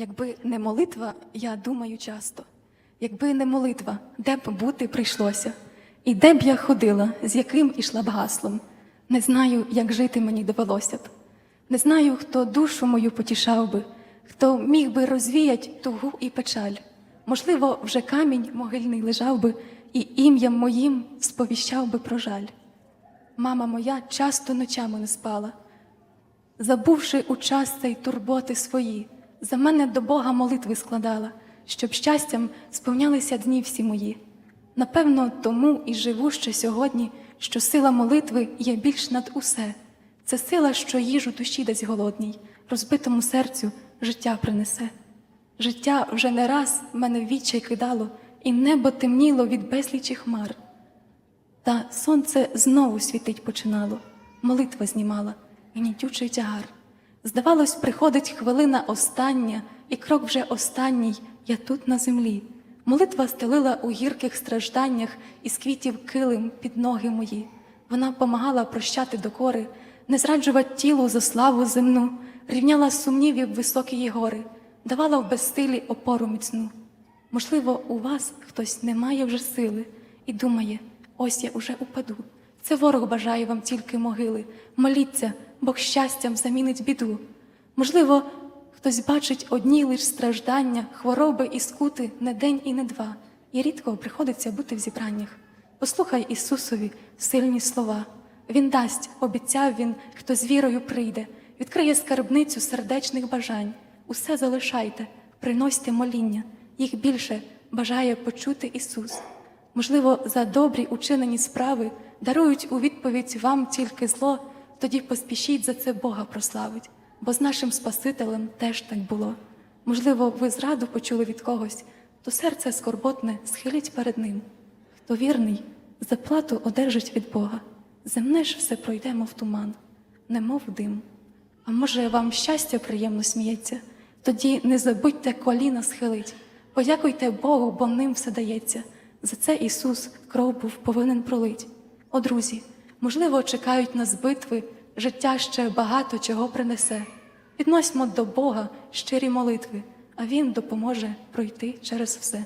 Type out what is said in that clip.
Якби не молитва, я думаю часто. Якби не молитва, де б бути прийшлося, і де б я ходила, з яким ішла б гаслом. Не знаю, як жити мені довелося б. Не знаю, хто душу мою потішав би, хто міг би розвіять тугу і печаль. Можливо, вже камінь могильний лежав би, і ім'ям моїм сповіщав би про жаль. Мама моя часто ночами не спала, забувши у час цей турботи свої, за мене до Бога молитви складала, щоб щастям сповнялися дні всі мої. Напевно, тому і живу ще сьогодні, що сила молитви є більш над усе. Це сила, що їжу душі дасть голодній, розбитому серцю життя принесе. Життя вже не раз мене відчай кидало, і небо темніло від безлічі хмар. Та сонце знову світить починало, молитва знімала, гнітючий тягар. Здавалось, приходить хвилина остання, і крок вже останній, я тут на землі. Молитва стелила у гірких стражданнях із квітів килим під ноги мої. Вона помагала прощати докори, не зраджувати тілу за славу земну, рівняла сумнівів високі гори, давала в безсилі опору міцну. Можливо, у вас хтось не має вже сили і думає, ось я уже упаду. Це ворог бажає вам тільки могили. Моліться, Бог щастям замінить біду. Можливо, хтось бачить одні лиш страждання, хвороби і скути не день і не два, і рідко приходиться бути в зібраннях. Послухай Ісусові сильні слова. Він дасть, обіцяв він, хто з вірою прийде, відкриє скарбницю сердечних бажань. Усе залишайте, приносьте моління, їх більше бажає почути Ісус. Можливо, за добрі учинені справи дарують у відповідь вам тільки зло, тоді поспішіть за це Бога прославить, бо з нашим Спасителем теж так було. Можливо, ви зраду почули від когось, то серце скорботне схиліть перед ним. Хто вірний, заплату одержить від Бога. Земне ж все пройдемо в туман, немов дим. А може, вам щастя приємно сміється? Тоді не забудьте коліна схилить, подякуйте Богу, бо ним все дається. За це Ісус кров був повинен пролить. О, друзі, можливо, чекають нас битви, життя ще багато чого принесе. Підносьмо до Бога щирі молитви, а Він допоможе пройти через все.